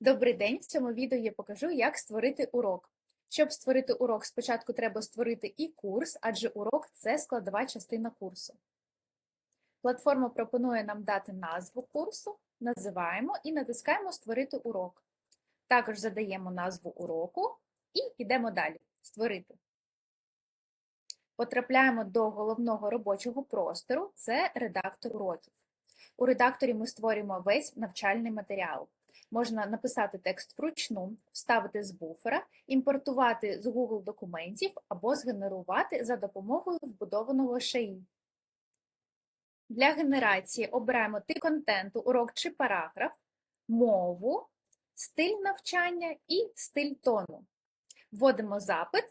Добрий день! В цьому відео я покажу, як створити урок. Щоб створити урок, спочатку треба створити і курс, адже урок це складова частина курсу. Платформа пропонує нам дати назву курсу, називаємо і натискаємо Створити урок. Також задаємо назву уроку і йдемо далі. Створити. Потрапляємо до головного робочого простору це редактор уроків. У редакторі ми створюємо весь навчальний матеріал. Можна написати текст вручну, вставити з буфера, імпортувати з Google документів або згенерувати за допомогою вбудованого SHA. Для генерації обираємо тип контенту, урок чи параграф, мову, стиль навчання і стиль тону. Вводимо запит,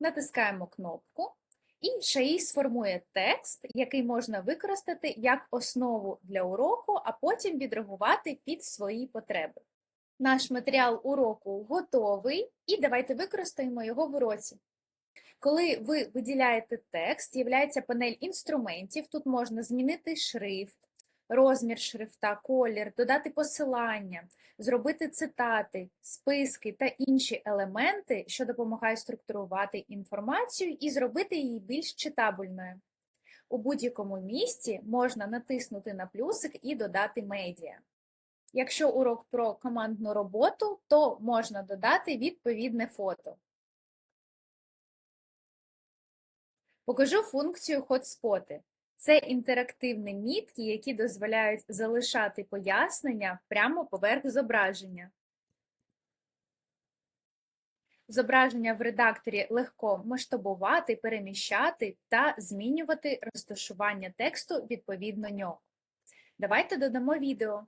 натискаємо кнопку, і SHA сформує текст, який можна використати як основу для уроку, а потім відреагувати під свої потреби. Наш матеріал уроку готовий, і давайте використаємо його в уроці. Коли ви виділяєте текст, з'являється панель інструментів. Тут можна змінити шрифт, розмір шрифта, колір, додати посилання, зробити цитати, списки та інші елементи, що допомагають структурувати інформацію і зробити її більш читабельною. У будь-якому місці можна натиснути на плюсик і додати медіа. Якщо урок про командну роботу, то можна додати відповідне фото. Покажу функцію хотспоти. Це інтерактивні мітки, які дозволяють залишати пояснення прямо поверх зображення. Зображення в редакторі легко масштабувати, переміщати та змінювати розташування тексту відповідно нього. Давайте додамо відео.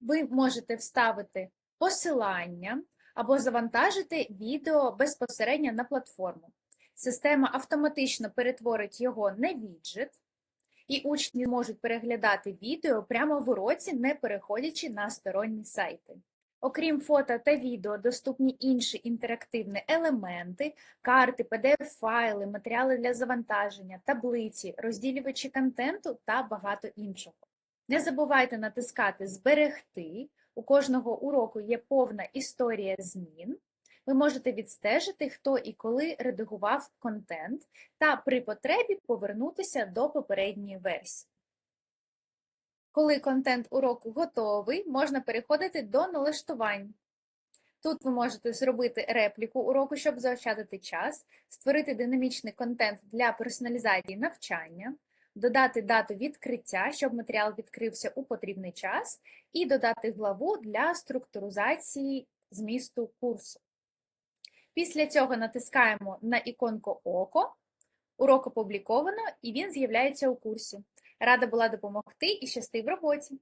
Ви можете вставити посилання або завантажити відео безпосередньо на платформу. Система автоматично перетворить його на віджит, і учні можуть переглядати відео прямо в уроці, не переходячи на сторонні сайти. Окрім фото та відео, доступні інші інтерактивні елементи, карти, PDF-файли, матеріали для завантаження, таблиці, розділювачі контенту та багато іншого. Не забувайте натискати Зберегти. У кожного уроку є повна історія змін. Ви можете відстежити, хто і коли редагував контент, та при потребі повернутися до попередньої версії. Коли контент уроку готовий, можна переходити до налаштувань. Тут ви можете зробити репліку уроку, щоб заощадити час, створити динамічний контент для персоналізації навчання, додати дату відкриття, щоб матеріал відкрився у потрібний час, і додати главу для структуризації змісту курсу. Після цього натискаємо на іконку Око, урок опубліковано, і він з'являється у курсі. Рада була допомогти і щасти в роботі!